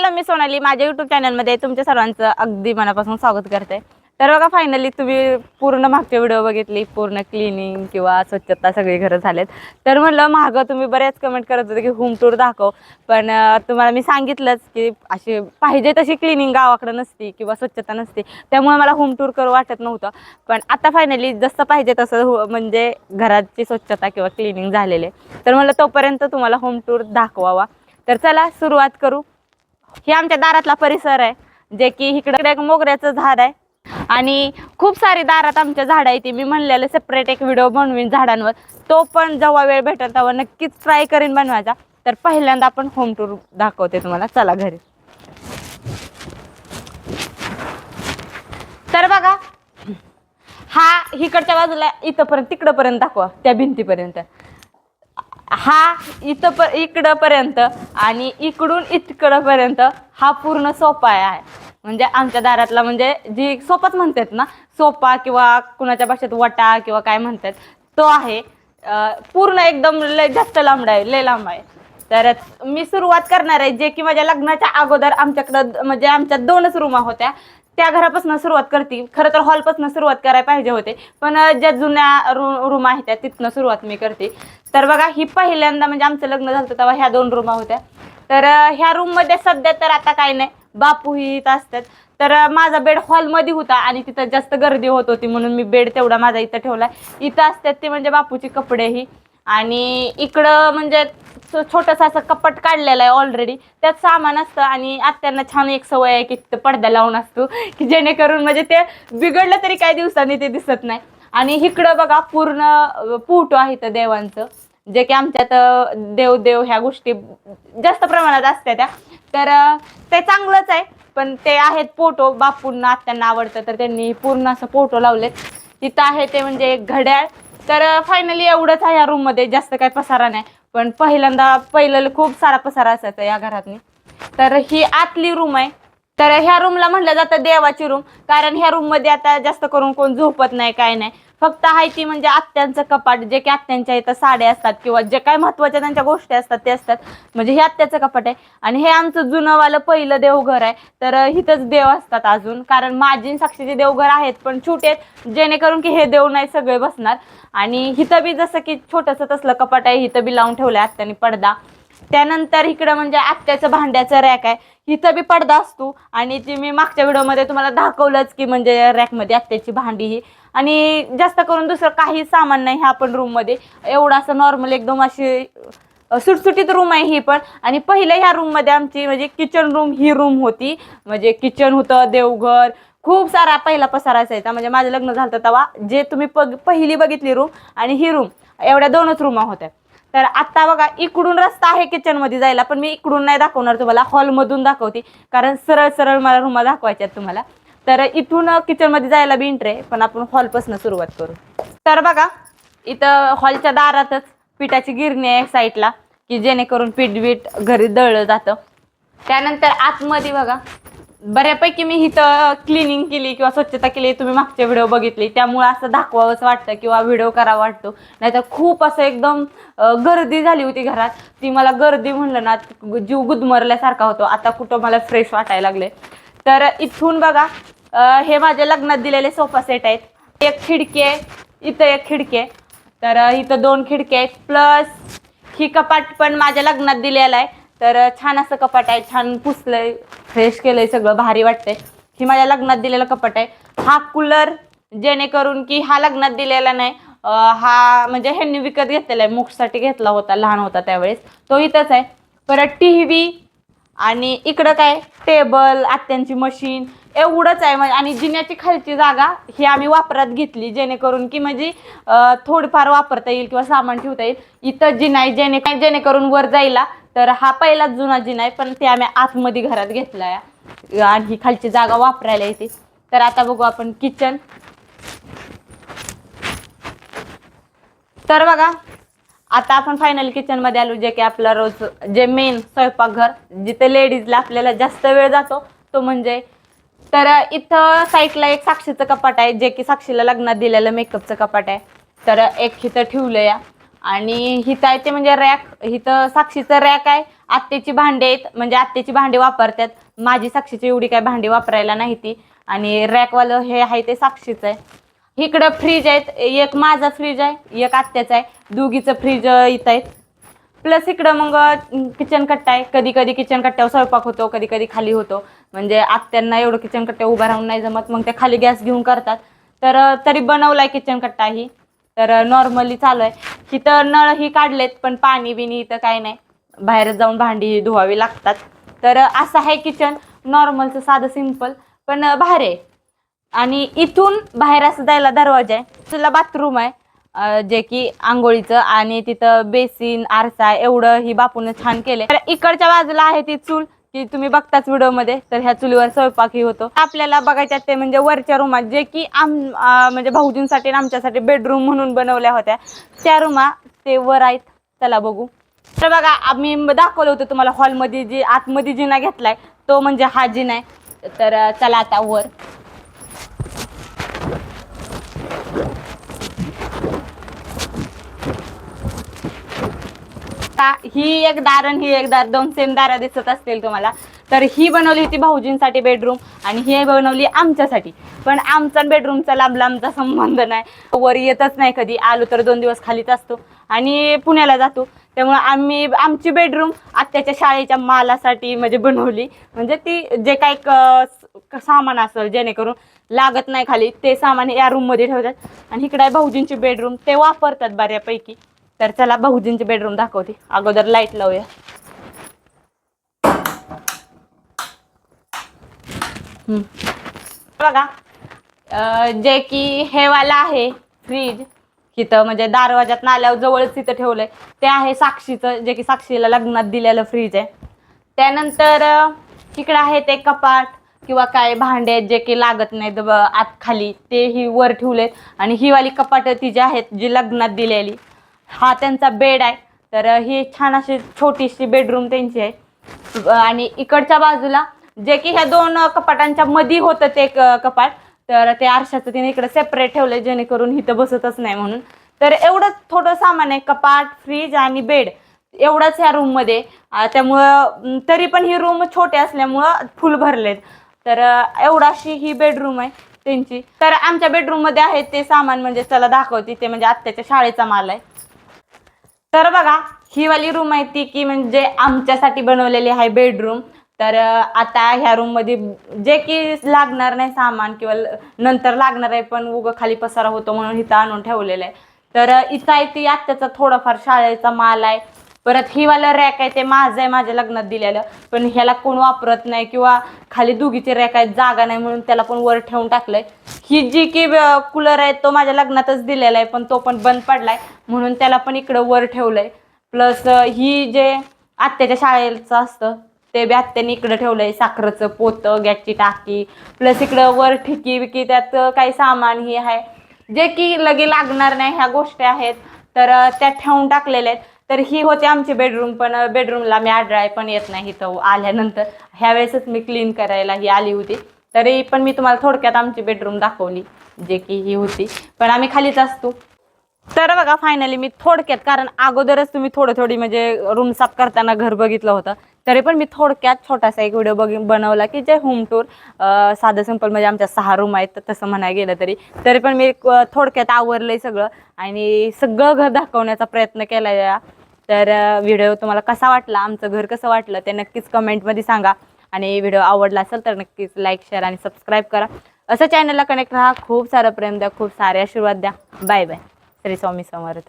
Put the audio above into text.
Hello मी सोनाली माझ्या YouTube चॅनलमध्ये तुमच्या सर्वांचं अगदी मनापासून स्वागत करते. तर बघा फायनली तुम्ही पूर्ण मागचे व्हिडिओ बघितली पूर्ण क्लिनिंग किंवा स्वच्छता सगळी घरं झालेत. तर म्हणलं मागं तुम्ही बऱ्याच कमेंट करत होते की होम टूर दाखव. पण तुम्हाला मी सांगितलंच की अशी पाहिजे तशी क्लिनिंग गावाकडं नसती किंवा स्वच्छता नसती. त्यामुळे मला होम टूर करू वाटत नव्हतं. पण आता फायनली जसं पाहिजे तसं हो म्हणजे घराची स्वच्छता किंवा क्लिनिंग झालेले तर म्हणलं तोपर्यंत तुम्हाला होम टूर दाखवावा. तर चला सुरुवात करू. हे आमच्या दारातला परिसर आहे. जे की इकडे एक मोगऱ्याचं झाड आहे. आणि खूप सारी दारात आमच्या झाड आहे ती मी म्हणलेलं सेपरेट एक व्हिडिओ बनवीन झाडांवर. तो पण जेव्हा वेळ भेटेल तेव्हा नक्कीच ट्राय करीन बनवायचा. तर पहिल्यांदा आपण होम टूर दाखवते तुम्हाला. चला घरी. तर बघा हा इकडच्या बाजूला इथंपर्यंत तिकडंपर्यंत दाखवा. त्या भिंतीपर्यंत. हा इथं प इकडंपर्यंत आणि इकडून इतकडंपर्यंत हा पूर्ण सोपा आहे. म्हणजे आमच्या दारातला म्हणजे जी सोपाच म्हणतात ना सोपा किंवा कुणाच्या भाषेत वटा किंवा काय म्हणतात तो आहे. पूर्ण एकदम लय जास्त लांब आहे लय लांब आहे. तर मी सुरुवात करणार आहे जे की माझ्या लग्नाच्या अगोदर आमच्याकडं म्हणजे आमच्या दोनच रूमा होत्या. त्या घरापासून सुरुवात करते खरं तर हॉलपासून सुरुवात करायला पाहिजे होते. पण ज्या जुन्या रू रूम आहेत त्या तिथनं सुरुवात मी करते. तर बघा ही पहिल्यांदा म्हणजे आमचं लग्न झालं तेव्हा ह्या दोन रूमा होत्या. तर ह्या रूममध्ये सध्या तर आता काही नाही. बापू ही इथं असतात. तर माझा बेड हॉलमध्ये होता आणि तिथं जास्त गर्दी होत होती म्हणून मी बेड तेवढा माझा इथं ठेवला. इथं असतात ते म्हणजे बापूची कपडेही आणि इकडं म्हणजे छोटंसं असं कपट काढलेलं आहे ऑलरेडी त्यात सामान असतं आणि आत्यांना छान एक सवय आहे की तिथं पडदा लावून असतो. की जेणेकरून म्हणजे ते बिघडलं तरी काही दिवसांनी ते दिसत नाही. आणि इकडं बघा पूर्ण अं, पुटो आहे तर देवांचं. जे की आमच्यात देव देव ह्या गोष्टी जास्त प्रमाणात असत्या त्या. तर ते चांगलंच आहे. पण ते आहेत फोटो. बापूंना आत्यांना आवडतं तर त्यांनी पूर्ण असं फोटो लावलेत. तिथं आहे ते म्हणजे एक घड्याळ. तर फायनली एवढंच आहे या रूममध्ये जास्त काही पसारा नाही. पण पहिल्यांदा पहिलं खूप सारा पसारा असायचा या घरातनी. तर ही आतली रूम आहे. तर ह्या रूमला म्हटलं जातं देवाची रूम कारण ह्या रूममध्ये आता जास्त करून कोण झोपत नाही काय नाही. फक्त आहे ती म्हणजे आत्यांचं कपाट जे की आत्यांच्या इथं साड्या असतात किंवा जे काही महत्त्वाच्या त्यांच्या गोष्टी असतात ते असतात. म्हणजे हे आत्याचं कपाट आहे. आणि हे आमचं जुनंवालं पहिलं देवघर आहे. तर इथंच देव असतात अजून. कारण माझी साक्षीचे देवघर आहेत पण छोटे आहेत. जेणेकरून की हे देव नाही सगळे बसणार. आणि इथं बी जसं की छोटंसं तसलं कपाट आहे. हिथं बी लावून ठेवलं आहे आत्याने पडदा. त्यानंतर इकडं म्हणजे आत्याचं भांड्याचं रॅक आहे. इथं बी पडदा असतो. आणि ती मी मागच्या व्हिडिओमध्ये तुम्हाला दाखवलंच की म्हणजे रॅकमध्ये आत्याची भांडी ही. आणि जास्त करून दुसरं काही सामान नाही ह्या आपण रूममध्ये एवढं असं नॉर्मल एकदम अशी सुटसुटीत रूम आहे ही पण. आणि पहिल्या ह्या रूममध्ये आमची म्हणजे किचन रूम ही रूम होती. म्हणजे किचन होतं देवघर. खूप सारा पहिला पसारा असायचा. म्हणजे माझं लग्न झालं तेव्हा. जे तुम्ही पग पहिली बघितली रूम आणि ही रूम एवढ्या दोनच रूमा होत्या. तर आत्ता बघा इकडून रस्ता आहे किचनमध्ये जायला पण मी इकडून नाही दाखवणार तुम्हाला. हॉलमधून दाखवते. कारण सरळ सरळ मला रूमा दाखवायच्या आहेत तुम्हाला. तर इथून किचनमध्ये जायला बी इंटरे पण आपण हॉलपासून सुरुवात करू. तर बघा इथं हॉलच्या दारातच पिठाची गिरणी आहे साईडला की जेणेकरून पीठ बीठ घरी दळलं जातं. त्यानंतर आतमध्ये बघा बऱ्यापैकी मी इथं क्लिनिंग केली किंवा स्वच्छता केली तुम्ही मागच्या व्हिडिओ बघितली. त्यामुळे असं दाखवावंच वाटतं किंवा व्हिडिओ करावा वाटतो. नाहीतर खूप असं एकदम गर्दी झाली होती घरात. ती मला गर्दी म्हणलं ना जीव गुदमरल्यासारखा होतो. आता कुठं मला फ्रेश वाटायला लागले तर इथून बघा हे माझ्या लग्नात दिलेले सोफा सेट आहेत. एक खिडकी आहे इथं एक खिडकी आहे. तर इथं दोन खिडकी आहेत. प्लस ही कपाट पण माझ्या लग्नात दिलेलं आहे. तर छान असं कपाट आहे छान पुसलंय. फ्रेश केलंय सगळं भारी वाटतंय. ही माझ्या लग्नात दिलेला कपाट आहे. हा कूलर जेणेकरून की हा लग्नात दिलेला नाही हा म्हणजे ह्यांनी विकत घेतलेला आहे. मुखसाठी घेतला होता लहान होता त्यावेळेस. तो इथंच आहे. परत टी व्ही आणि इकडं काय? टेबल आत्यांची मशीन एवढंच आहे. म्हणजे आणि जिन्याची खालची जागा ही आम्ही वापरात घेतली जेणेकरून की म्हणजे अं, थोडीफार वापरता येईल किंवा सामान ठेवता येईल. इथं जिना आहे जेणे जेणेकरून वर जायला तर हा पहिलाच जुना जिना आहे पण ते आम्ही आतमध्ये घरात घेतला आहे. आणि ही खालची जागा वापरायला येते. तर आता बघू आपण किचन तर बघा आता आपण फायनल किचनमध्ये आलो जे की आपला रोज जे मेन स्वयंपाकघर जिथे लेडीजला आपल्याला जास्त वेळ जातो तो म्हणजे तर इथं साईडला एक साक्षीचं कपाट आहे जे की साक्षीला लग्नात दिलेलं मेकअपचं कपाट आहे. तर एक हिथं ठेवलं या आणि हिथं आहे ते म्हणजे रॅक हिथं साक्षीचं रॅक आहे. आत्तेची भांडी आहेत म्हणजे आत्तेची भांडी वापरतात. माझी साक्षीची एवढी काय भांडी वापरायला नाही ती. आणि रॅकवालं हे आहे ते साक्षीचं आहे. इकडं फ्रीज आहेत एक माझा फ्रीज आहे एक आत्याचा आहे. दोघीचं फ्रीज इथं आहेत. प्लस इकडं मग किचन कट्टा आहे. कधी कधी किचन कट्ट्यावर स्वयंपाक होतो कधी कधी खाली होतो. म्हणजे आत्यांना एवढं किचन कट्ट्यावर उभा राहून नाही जमत. मग ते खाली गॅस घेऊन करतात. तर तरी बनवलाय किचन कट्टा ही. तर नॉर्मली चालू आहे. तिथं नळ ही काढलेत पण पाणी बिनी इथं काही नाही. बाहेर जाऊन भांडी धुवावी लागतात. तर असं आहे किचन नॉर्मलचं साधं सिंपल पण बाहेर भारी आहे. आणि इथून बाहेर असं जायला दरवाजा आहे. तुला बाथरूम आहे. जे की आंघोळीचं आणि तिथं बेसिन आरसा एवढं ही बापून छान केलंय. तर इकडच्या बाजूला आहे ती चूल की तुम्ही बघताच व्हिडिओमध्ये. तर ह्या चुलीवर स्वयंपाकही होतो. आपल्याला बघायच्यात ते म्हणजे वरच्या रूमात जे की आम म्हणजे भाऊजींसाठी आणि आमच्यासाठी बेडरूम म्हणून बनवल्या होत्या. त्या रूमा ते वर आहेत. चला बघू. तर बघा आम्ही दाखवलं होतं तुम्हाला हॉलमध्ये जी आतमध्ये जिना घेतलाय तो म्हणजे हा जिना आहे. तर चला आता वर. आता ही एक दार आणि ही एक दार दोन सेम दारा दिसत असतील तुम्हाला. तर ही बनवली होती भाऊजींसाठी बेडरूम आणि ही बनवली आमच्यासाठी. पण आमचा बेडरूमचा लांब लांबचा संबंध नाही. वर येतच नाही कधी. आलो तर दोन दिवस खालीच असतो. आणि पुण्याला जातो. त्यामुळे आम्ही आमची बेडरूम आत्याच्या शाळेच्या मालासाठी म्हणजे बनवली. म्हणजे ती जे काही सामान असेल जेणेकरून लागत नाही खाली ते सामान या रूममध्ये ठेवतात. आणि इकडे आहे भाऊजींची बेडरूम ते वापरतात बऱ्यापैकी. तर चला बहुजींचे बेडरूम दाखवते. अगोदर लाइट लावूया. बघा जे की हे वाला आहे फ्रीज तिथं म्हणजे दारवाजात आल्यावर जवळच तिथं ठेवलंय. ते आहे साक्षीचं जे की साक्षीला लग्नात दिलेलं फ्रीज आहे. त्यानंतर तिकडं इकडं आहे ते कपाट किंवा काय भांडे आहेत जे की लागत नाहीत आत खाली ते ही वर ठेवलेत. आणि ही वाली कपाटं ती जी आहेत जी लग्नात दिलेली. हा त्यांचा बेड आहे. तर ही छान अशी छोटीशी बेडरूम त्यांची आहे. आणि इकडच्या बाजूला जे की ह्या दोन कपाटांच्या मधी होतं ते कपाट. तर ते आरशाचं तिने इकडे सेपरेट ठेवलंय जेणेकरून इथं बसतच नाही म्हणून. तर एवढंच थोडं सामान आहे कपाट फ्रीज आणि बेड एवढंच ह्या रूममध्ये त्यामुळं तरी पण ही रूम छोटे असल्यामुळं फुल भरलेत. तर एवढाशी ही बेडरूम आहे त्यांची. तर आमच्या बेडरूममध्ये आहे ते सामान म्हणजे चला दाखवते ते म्हणजे आत्याच्या शाळेचा माल आहे. तर बघा ही वाली रूम आहे ती की म्हणजे आमच्यासाठी बनवलेली आहे बेडरूम तर आता ह्या रूममध्ये जे की लागणार नाही सामान किंवा नंतर लागणार आहे पण उगं खाली पसारा होतो म्हणून इथं आणून ठेवलेलं आहे. तर इथं आहे ती आत्याचा थोडाफार शाळेचा माल आहे. परत ही वाला रॅक आहे ते माझं आहे माझ्या लग्नात दिलेलं. पण ह्याला कोण वापरत नाही किंवा खाली दुगीचे रॅक आहेत जागा नाही म्हणून त्याला पण वर ठेवून टाकलंय. ही जी की कूलर आहे तो माझ्या लग्नातच दिलेला आहे पण तो पण बंद पडलाय. म्हणून त्याला पण इकडं वर ठेवलंय. प्लस ही जे आत्याच्या शाळेचं असतं ते बी आत्याने इकडं ठेवलंय साखरेचं पोतं गॅसची टाकी. प्लस इकडं वर ठिकी विकी त्यात काही सामान ही आहे. जे की लगे लागणार नाही ह्या गोष्टी आहेत तर त्या ठेवून टाकलेल्या आहेत. तर ही होती आमची बेडरूम पण बेडरूमला मी आढळाय पण येत नाही इथं आल्यानंतर. ह्या वेळेसच मी क्लीन करायला ही आली होती. तरी पण मी तुम्हाला थोडक्यात आमची बेडरूम दाखवली जे की ही होती. पण आम्ही खालीच असतो. तर बघा फायनली मी थोडक्यात कारण अगोदरच तुम्ही थोडं थोडी म्हणजे रूम साफ करताना घर बघितलं होतं. तरी पण मी थोडक्यात छोटासा एक व्हिडिओ बघ बनवला की जे होम टूर साधं सिंपल म्हणजे आमच्या सहा रूम आहेत तर तसं म्हणायला गेलं तरी. तरी पण मी एक, अं, थोडक्यात आवरलंय सगळं आणि सगळं घर दाखवण्याचा प्रयत्न केला या तर व्हिडिओ तुम्हाला कसा वाटला? आमचं घर कसं वाटलं? ते नक्कीच कमेंटमध्ये सांगा. आणि व्हिडिओ आवडला असेल तर नक्कीच लाईक शेअर आणि सबस्क्राईब करा. असं चॅनलला कनेक्ट राहा. खूप सारं प्रेम द्या. खूप सारे आशीर्वाद द्या. Bye bye. श्री स्वामी समर्थ.